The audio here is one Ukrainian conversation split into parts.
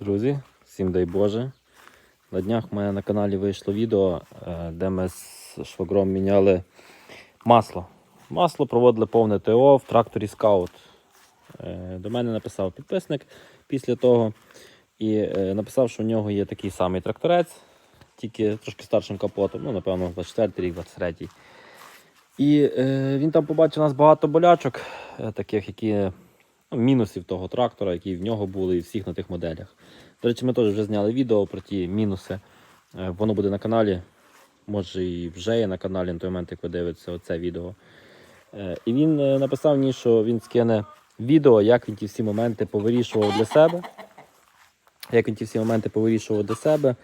Друзі, всім дай Боже. На днях у мене на каналі вийшло відео, е, де ми з швагром міняли масло. Масло проводили повне ТО в тракторі Скаут. Е, До мене написав підписник після того і е, написав, що в нього є такий самий тракторець, тільки трошки старшим капотом, ну, напевно, 24 рік, 23. І він там побачив у нас багато болячок, таких, які мінусів того трактора, які в нього були і всіх на тих моделях. До речі, ми теж вже зняли відео про ті мінуси. Е, Воно буде на каналі. Може і вже є на каналі на той момент, як ви дивитеся оце відео. Е, І він е, написав мені, що він скине відео, як він ті всі моменти повирішував для себе. Як він ті всі моменти повирішував для себе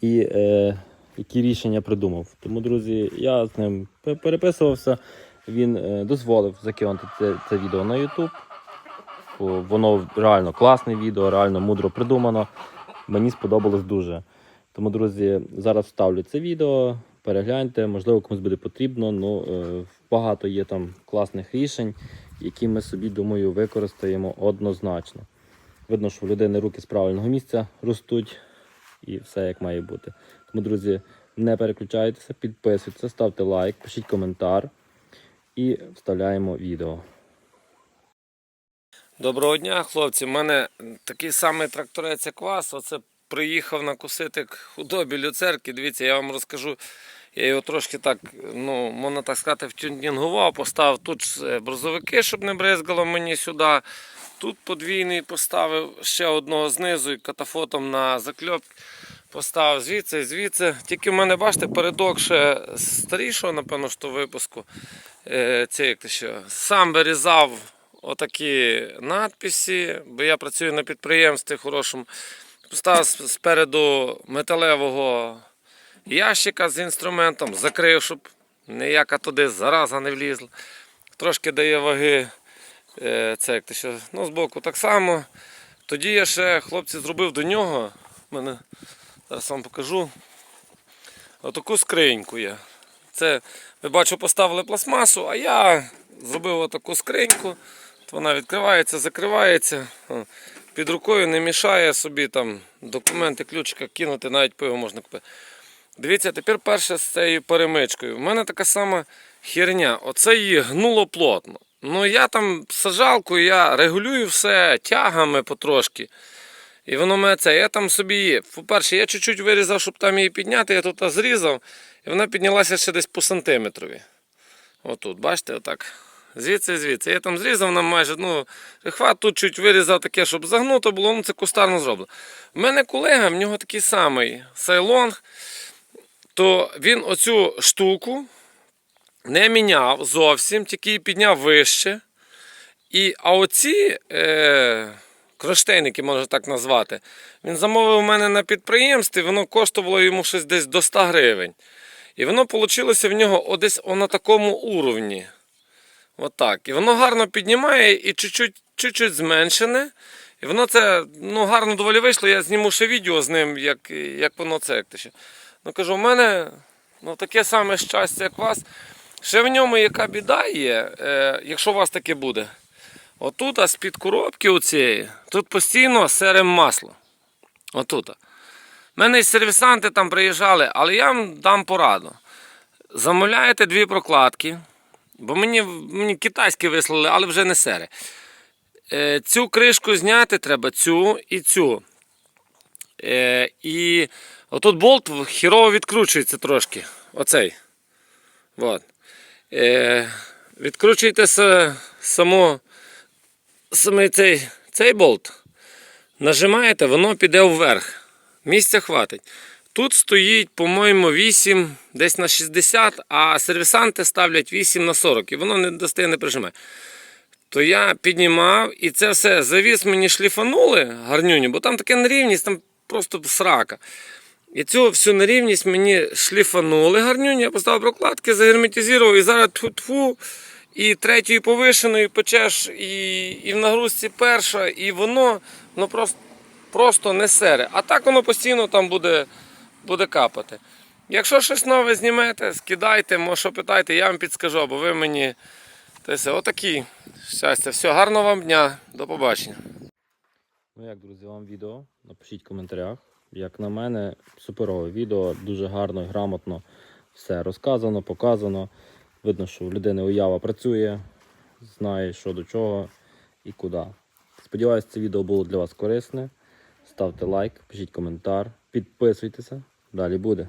і е, які рішення придумав. Тому, друзі, я з ним переписувався. Він дозволив закинути це, це відео на YouTube. Бо Воно реально класне відео, реально мудро придумано. Мені сподобалось дуже. Тому, друзі, зараз вставлю це відео, перегляньте, можливо, комусь буде потрібно. Ну, е, багато є там класних рішень, які ми собі, думаю, використаємо однозначно. Видно, що в людини руки з правильного місця ростуть і все як має бути. Тому, друзі, не переключайтеся, підписуйтесь, ставте лайк, пишіть коментар і вставляємо відео. Доброго дня, хлопці. У мене такий самий тракторець, як вас. Оце приїхав накусити к худобі люцерки. Дивіться, я вам розкажу. Я його трошки так, ну, можна так сказати, втюнінгував, поставив тут е, брозовики, щоб не бризгало мені сюди. Тут подвійний поставив ще одного знизу і катафотом на закльоп поставив звідси, звідси. Тільки в мене, бачите, передок ще старішого, напевно, що випуску. Е, Це як ти що, сам вирізав отакі надписи, бо я працюю на підприємстві хорошому. Поставив спереду металевого ящика з інструментом, закрив, щоб ніяка туди зараза не влізла. Трошки дає ваги. Е, Це як ти що, ну, збоку так само. Тоді я ще хлопці зробив до нього. Мене зараз вам покажу. Отаку скриньку я. Це, ви бачу, поставили пластмасу, а я зробив отаку скриньку. Вона відкривається, закривається. Під рукою не мішає собі там документи, ключика кинути, навіть пиво можна купити. Дивіться, тепер перше з цією перемичкою. У мене така сама херня. Оце її гнуло плотно. Ну я там сажалкою я регулюю все тягами потрошки. І воно мене це. Я там собі є. По-перше, я чуть-чуть вирізав, щоб там її підняти, я тут зрізав, і вона піднялася ще десь по сантиметрові. Отут, бачите, отак. Звідси, звідси. Я там зрізав нам майже, ну, хват тут чуть вирізав таке, щоб загнуто було, ну це кустарно зроблено. У мене колега, в нього такий самий сайлонг, то він оцю штуку не міняв зовсім, тільки її підняв вище. І, а оці е, кронштейники, можна так назвати, він замовив у мене на підприємстві, воно коштувало йому щось десь до 100 гривень. І воно вийшло в нього десь на такому уровні. Отак. І воно гарно піднімає і чуть-чуть, зменшене. І воно це ну, гарно доволі вийшло. Я зніму ще відео з ним, як, як воно це. Як ще. Ну кажу, у мене ну, таке саме щастя, як у вас. Ще в ньому яка біда є, е, якщо у вас таке буде. Отут, а з-під коробки оцієї, тут постійно серим масло. Отут. У мене і сервісанти там приїжджали, але я вам дам пораду. Замовляєте дві прокладки, бо мені, мені китайські вислали, але вже не сери. Е, цю кришку зняти треба, цю і цю. Е, і отут болт хірово відкручується трошки. Оцей. От. Е, відкручуйте с, само, самий цей, цей болт. Нажимаєте, воно піде вверх. Місця хватить. Тут стоїть, по-моєму, 8 десь на 60, а сервісанти ставлять 8 на 40 і воно не достає, не прижимає. То я піднімав і це все завіс мені шліфанули гарнюню, бо там таке нерівність, там просто срака. І цю всю нерівність мені шліфанули гарнюню, я поставив прокладки, загерметизував і зараз тфу-тфу, і третьою повишеною печеш, і, і в нагрузці перша, і воно, воно просто, просто не сере. А так воно постійно там буде, буде капати. Якщо щось нове знімете, скидайте, може що питайте, я вам підскажу, бо ви мені. Все, отакі щастя. Все, гарного вам дня, до побачення. Ну як, друзі, вам відео? Напишіть в коментарях. Як на мене, суперове відео, дуже гарно і грамотно все розказано, показано. Видно, що в людини уява працює, знає, що до чого і куди. Сподіваюсь, це відео було для вас корисне. Ставте лайк, пишіть коментар, підписуйтеся. Далі буде.